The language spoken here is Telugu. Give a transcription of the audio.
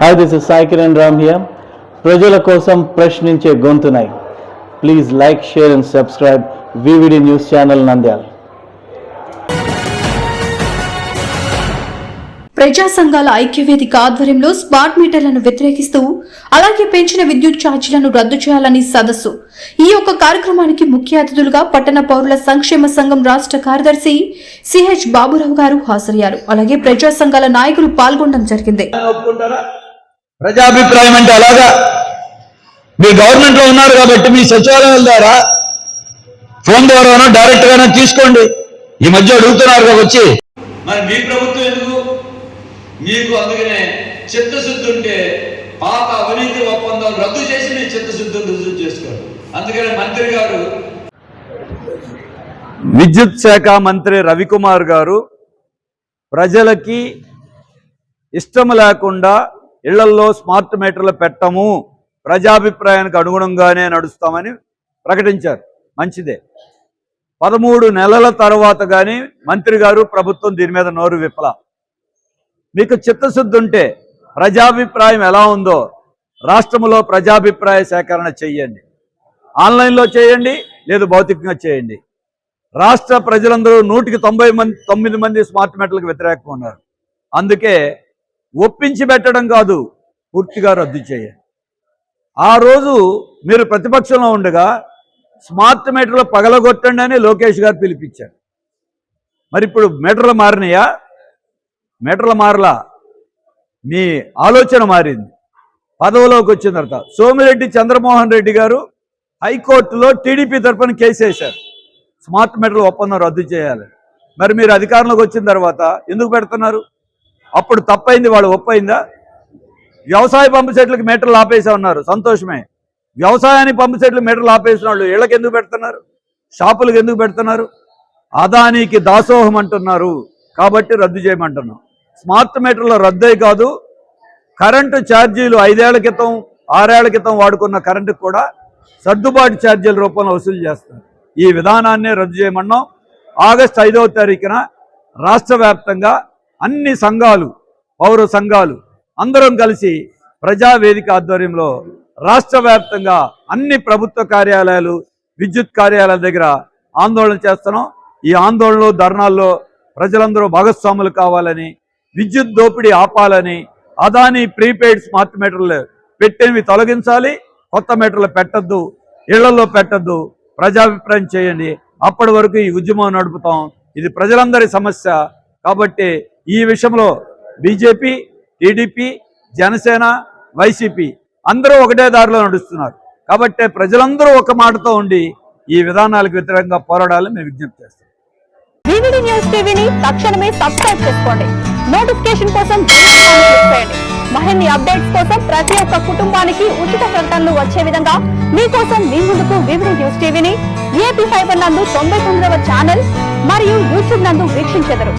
Hi this is Sai Kiran Ram here ప్రజల కోసం ప్రశ్నించే గొంతునై. Please like share and subscribe VVD news channel Nandyala ప్రజా సంఘాల ఐక్యవేదిక ఆధ్వర్యంలో స్మార్ట్ మీటర్లను వ్యతిరేకిస్తూ అలాగే పెంచిన విద్యుత్ ఛార్జీలను రద్దు చేయాలని సదస్సు. ఈ యొక్క కార్యక్రమానికి ముఖ్య అతిథులుగా పట్టణ పౌరుల సంక్షేమ సంఘం రాష్ట్ర కార్యదర్శి సిహెచ్ బాబురావు గారు హాజరయ్యారు. అలాగే ప్రజా సంఘాల నాయకులు పాల్గొనడం జరిగింది. ప్రజాభిప్రాయం అంటే అలాగా. మీ గవర్నమెంట్లో ఉన్నారు కాబట్టి మీ సచివాలయాల ద్వారా ఫోన్ ద్వారానో డైరెక్ట్ గానో తీసుకోండి. ఈ మధ్య అడుగుతున్నారు కదా వచ్చి. మరి మీ ప్రభుత్వం ఎందుకు? మీకు అందుకనే చిత్తశుద్ధి ఉంటే పాత అవినీతి ఒప్పందం రద్దు చేసి మీ చిత్తశుద్ధిని రుజువు చేసుకోండి. అందుకనే మంత్రి గారు విద్యుత్ శాఖ మంత్రి రవికుమార్ గారు ప్రజలకి ఇష్టం లేకుండా ఇళ్ళల్లో స్మార్ట్ మీటర్లు పెట్టము. ప్రజాభిప్రాయానికి అనుగుణంగానే నడుస్తామని ప్రకటించారు. మంచిదే. పదమూడు నెలల తర్వాత కానీ మంత్రి గారు ప్రభుత్వం దీని మీద నోరు విప్పల. మీకు చిత్తశుద్ధి ఉంటే ప్రజాభిప్రాయం ఎలా ఉందో రాష్ట్రంలో ప్రజాభిప్రాయ సేకరణ చేయండి ఆన్లైన్లో చేయండి లేదు భౌతికంగా చేయండి. రాష్ట్ర ప్రజలందరూ నూటికి తొంభై మంది తొమ్మిది మంది స్మార్ట్ మీటర్లకు వ్యతిరేకంగా ఉన్నారు. అందుకే ఒప్పించి పెట్టడం కాదు పూర్తిగా రద్దు చేయండి ఆ రోజు మీరు ప్రతిపక్షంలో ఉండగా స్మార్ట్ మీటర్లు పగలగొట్టండి అని లోకేష్ గారు పిలిపించారు. మరి ఇప్పుడు మీటర్లు మారినాయా? మీటర్లు మారలా. మీ ఆలోచన మారింది. పదవిలోకి వచ్చిన తర్వాత సోమిరెడ్డి చంద్రమోహన్ రెడ్డి గారు హైకోర్టులో టీడీపీ తరఫున కేసు వేశారు. స్మార్ట్ మీటర్ల ఒప్పందం రద్దు చేయాలి. మరి మీరు అధికారంలోకి వచ్చిన తర్వాత ఎందుకు పెడుతున్నారు? అప్పుడు తప్పైంది వాళ్ళు ఒప్పైందా? వ్యవసాయ పంపు సెట్లకు మీటర్లు ఆపేసే ఉన్నారు సంతోషమే. వ్యవసాయానికి పంపు సెట్లు మీటర్లు ఆపేసిన వాళ్ళు ఇళ్ళకి ఎందుకు పెడుతున్నారు? షాపులకు ఎందుకు పెడుతున్నారు? అదానికి దాసోహం అంటున్నారు. కాబట్టి రద్దు చేయమంటున్నాం. స్మార్ట్ మీటర్లు రద్దే కాదు. కరెంటు ఛార్జీలు ఐదేళ్ళ క్రితం ఆరేళ్ళ క్రితం వాడుకున్న కరెంటుకు కూడా సర్దుబాటు ఛార్జీల రూపంలో వసూలు చేస్తారు ఈ విధానాన్ని రద్దు చేయమన్నాం. ఆగస్టు ఐదవ తారీఖున రాష్ట్ర వ్యాప్తంగా అన్ని సంఘాలు పౌర సంఘాలు అందరం కలిసి ప్రజావేదిక ఆధ్వర్యంలో రాష్ట్ర వ్యాప్తంగా అన్ని ప్రభుత్వ కార్యాలయాలు విద్యుత్ కార్యాలయాల దగ్గర ఆందోళన చేస్తున్నాం. ఈ ఆందోళనలో ధర్నాల్లో ప్రజలందరూ భాగస్వాములు కావాలని విద్యుత్ దోపిడీ ఆపాలని అదాని ప్రీపెయిడ్ స్మార్ట్ మీటర్లు పెట్టినవి తొలగించాలి. కొత్త మీటర్లు పెట్టద్దు ఇళ్ళలో పెట్టద్దు ప్రజాభిప్రాయం చేయండి. అప్పటి వరకు ఈ ఉద్యమం నడుపుతాం. ఇది ప్రజలందరి సమస్య. కాబట్టి ఈ విషయంలో బీజేపీ టీడీపీ జనసేన వైసీపీ అందరూ ఒకటే దారిలో నడుస్తున్నారు. కాబట్టి ప్రజలందరూ ఒక మాటతో ఉండి ఈ విధానాలకు వ్యతిరేకంగా పోరాడాలని మేము విజ్ఞప్తి చేస్తాం న్యూస్ టీవీని తక్షణమే సబ్స్క్రైబ్ చేసుకోండి. నోటిఫికేషన్ కోసం మరిన్ని అప్డేట్స్ కోసం ప్రతి ఒక్క కుటుంబానికి ఉచిత ప్రకటనలు వచ్చే విధంగా మీకోసం మీ ముందుకు వివిడి న్యూస్ టీవీని ఏపీ ఫైబర్ నందు తొంభై తొమ్మిదవ ఛానల్ మరియు యూట్యూబ్ నందు వీక్షించెదరు.